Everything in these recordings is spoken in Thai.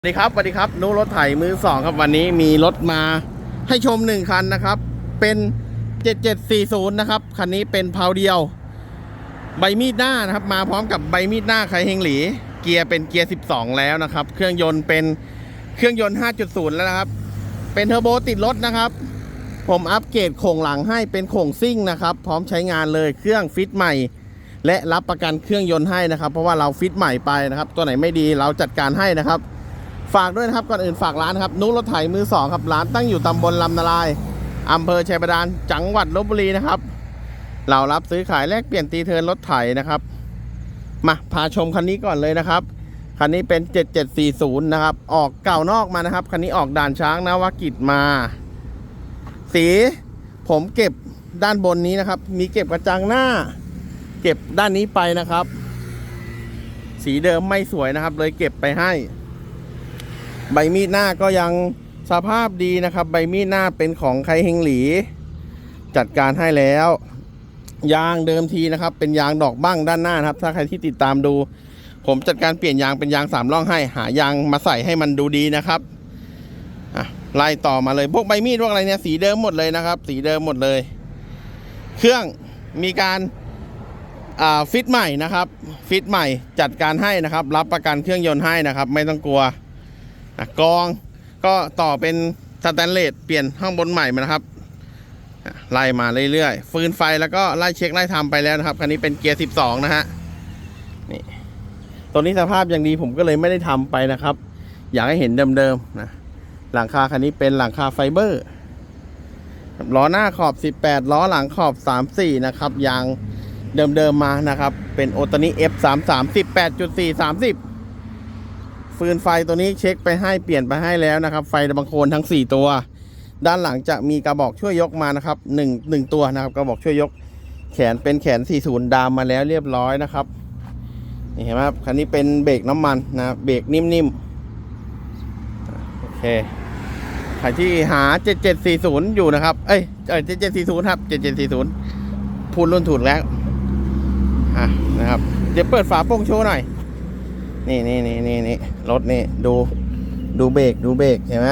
สวัสดีครับสวัสดีครับนู้รถไถมือสองครับวันนี้มีรถมาให้ชมหนึ่งคันนะครับ เป็น 7740 นะครับ คันนี้เป็นเพาเดียว ใบมีดหน้านะครับ มาพร้อมกับใบมีดหน้าไคเฮงหลี เกียร์เป็นเกียร์ 12 แล้วนะครับ เครื่องยนต์เป็นเครื่องยนต์ 5.0 แล้วนะครับ เป็นเทอร์โบติดรถนะครับ ผมอัปเกรดโครงหลังให้เป็นโครงซิ่งนะครับ พร้อมใช้งานเลยเครื่องฟิตใหม่ และรับประกันเครื่องยนต์ให้นะครับ เพราะว่าเราฟิตใหม่ไปนะครับ ตัวไหนไม่ดีเราจัดการให้นะครับ ฝากด้วยนะครับก่อนอื่นฝากร้านครับนุรถไถมือสองครับร้านตั้งอยู่ตำบลลำนาลายอำเภอชัยบาดาลจังหวัดลบบุรีนะครับ เรารับซื้อขายแลกเปลี่ยนตีเทินรถไถนะครับมาพาชมคันนี้ก่อนเลยนะครับคันนี้เป็น 7740 นะครับ ออกเก่านอกมานะครับ คันนี้ออกด่านช้างนวกิจมา สีผมเก็บด้านบนนี้นะครับ มีเก็บกระจังหน้า เก็บด้านนี้ไปนะครับ สีเดิมไม่สวยนะครับ เลยเก็บไปให้ ใบมีดหน้าก็ยังสภาพดีนะครับ ใบมีดหน้าเป็นของไคเฮงหลี จัดการให้แล้ว ยางเดิมทีนะครับ เป็นยางดอกบ้างด้านหน้านะครับ ถ้าใครที่ติดตามดู ผมจัดการเปลี่ยนยางเป็นยางสามร่องให้ หายางมาใส่ให้มันดูดีนะครับไล่ต่อมาเลยพวกใบมีดพวกอะไรเนี่ยสีเดิมหมดเลยนะครับ สีเดิมหมดเลย เครื่องมีการฟิตใหม่นะครับ ฟิตใหม่จัดการให้นะครับ รับประกันเครื่องยนต์ให้นะครับ ไม่ต้องกลัว กรองก็ต่อเป็นสแตนเลสเปลี่ยนข้างบนใหม่มานะครับไล่มาเรื่อยๆ ฟืนไฟแล้วก็ไล่เช็คไล่ทำไปแล้วนะครับ คันนี้เป็นเกียร์ 12 นะฮะ นี่ ตัวนี้สภาพอย่างดีผมก็เลยไม่ได้ทำไปนะครับ อยากให้เห็นเดิมๆนะ หลังคาคันนี้เป็นหลังคาไฟเบอร์ ล้อหน้าขอบ 18 ล้อหลังขอบ 34 นะครับ ยางเดิมๆมานะครับ เป็นโอตานิ F33 18.4 30 ฟืนไฟตัวนี้เช็คไปให้เปลี่ยนไปให้แล้วนะครับ ไฟบังโคนทั้ง 4 ตัว ด้านหลังจะมีกระบอกช่วยยกมานะครับ1 1ตัวนะครับกระบอกช่วยยกแขนเป็นแขน 40 ดามมาแล้วเรียบร้อยนะครับนี่เห็นไหมครับคันนี้เป็นเบรกน้ำมันนะเบรกนิ่มๆโอเคใครที่หา 7740 อยู่นะครับ เอ้ยเอ้ย7740 ครับ 7740 พูดรุ่นถูกแล้วอะนะครับ เดี๋ยวเปิดฝาโป่งโชว์หน่อย นี่นี่นี่นี่นี่รถนี่ดูดูเบรกดูเบรกเห็นไหม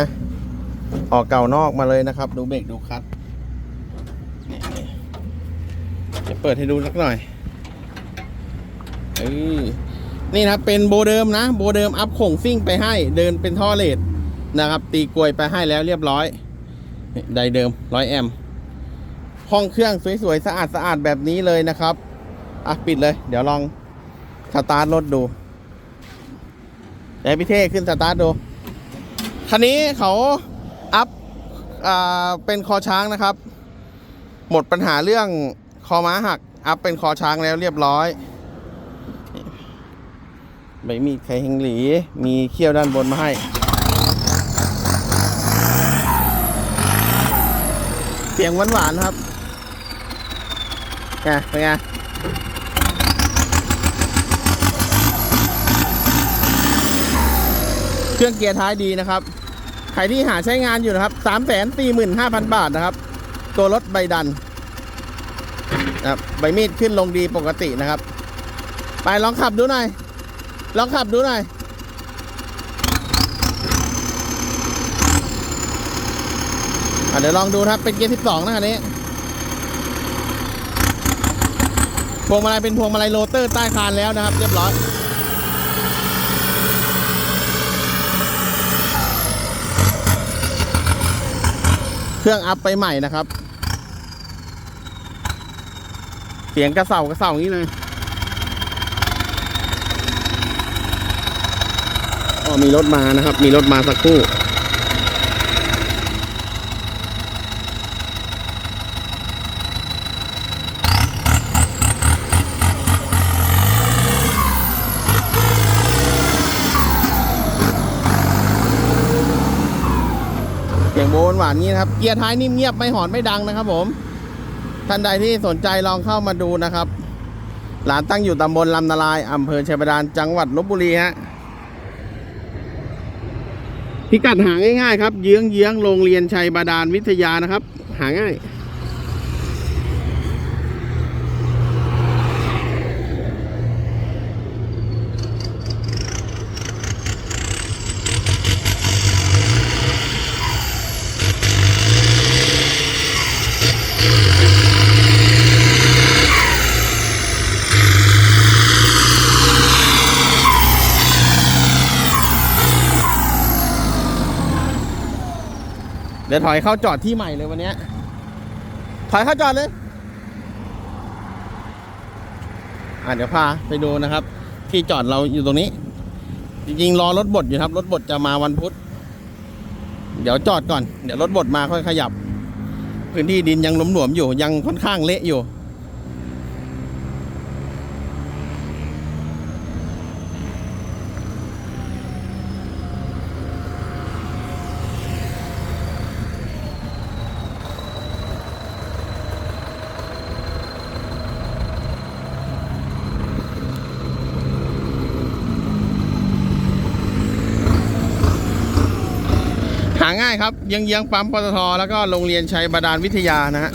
ออกเก่านอกมาเลยนะครับ ดูเบรกดูคัดนี่จะเปิดให้ดูสักหน่อยเออนี่นะเป็นโบเดิมนะ โบเดิมอัพโข่งซิ่งไปให้ เดินเป็นท่อเลดนะครับ ตีกลวยไปให้แล้วเรียบร้อยไดเดิมร้อยแอมห้องเครื่องสวยๆสะอาดสะอาดแบบนี้เลยนะครับอะปิดเลย เดี๋ยวลองสตาร์ทรถดู ดี๋ยวพี่เท่ขึ้นสตาร์ทดู คันนี้เขาอัพอ่าเป็นคอช้างนะครับ หมดปัญหาเรื่องคอม้าหัก อัพเป็นคอช้างแล้วเรียบร้อยใบมีดไคเฮงหลี มีเขี้ยวด้านบนมาให้ เสียงหวานๆครับไงเป็นไง เครื่องเกียร์ท้ายดีนะครับ ใครที่หาใช้งานอยู่นะครับ 3 4 5 0 0 0 บาทนะครับ ตัวรถใบดันนะครับใบมีดขึ้นลงดีปกตินะครับ ไปลองขับดูหน่อย ลองขับดูหน่อยอเดี๋ยวลองดูครับ เป็นเกียร์ 12 นะคันนี้พวงมาลัยเป็นพวงมาลัยโรเตอร์ใต้คานแล้วนะครับ เรียบร้อย เครื่องอัพไปใหม่นะครับ เสียงกระเสากระเสาอย่างนี้เลยอ๋อมีรถมานะครับ มีรถมาสักครู่ ยงโบนหวานนี้นะครับ เกียร์ท้ายนิ่มเงียบไม่หอนไม่ดังนะครับ ผมท่านใดที่สนใจลองเข้ามาดูนะครับร้านตั้งอยู่ตำบลลำนาลายอำเภอชัยบาดานจังหวัดลบบุรีฮะพิกัดหาง่ายๆครับ เยื้องเยื้องโรงเรียนชัยบาดาลวิทยานะครับ หาง่าย เดี๋ยวถอยเข้าจอดที่ใหม่เลยวันนี้ ถอยเข้าจอดเลย อะเดี๋ยวพาไปดูนะครับ ที่จอดเราอยู่ตรงนี้ จริงๆรอรถบดอยู่ครับ รถบดจะมาวันพุธ เดี๋ยวจอดก่อน เดี๋ยวรถบดมาค่อยขยับ พื้นที่ดินยังหลวมๆอยู่ ยังค่อนข้างเละอยู่าง่ายครับเยื้องปั๊มปตทแล้วก็โรงเรียนชัยบาดาลวิทยานะฮะ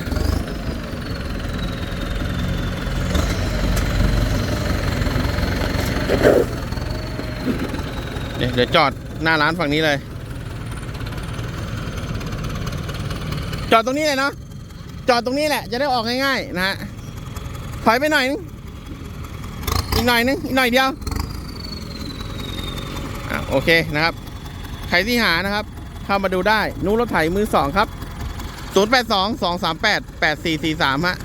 เดี๋ยวเดี๋ยวจอดหน้าร้านฝั่งนี้เลย จอดตรงนี้เลยเนาะจอดตรงนี้แหละ จะได้ออกง่ายๆนะฮะถอยไปหน่อยนึงอีกหน่อยนึงอีกหน่อยเดียวอะโอเคนะครับใครที่หานะครับ เข้ามาดูได้ นู้รถไถมือสองครับ 082 238 8443ฮะ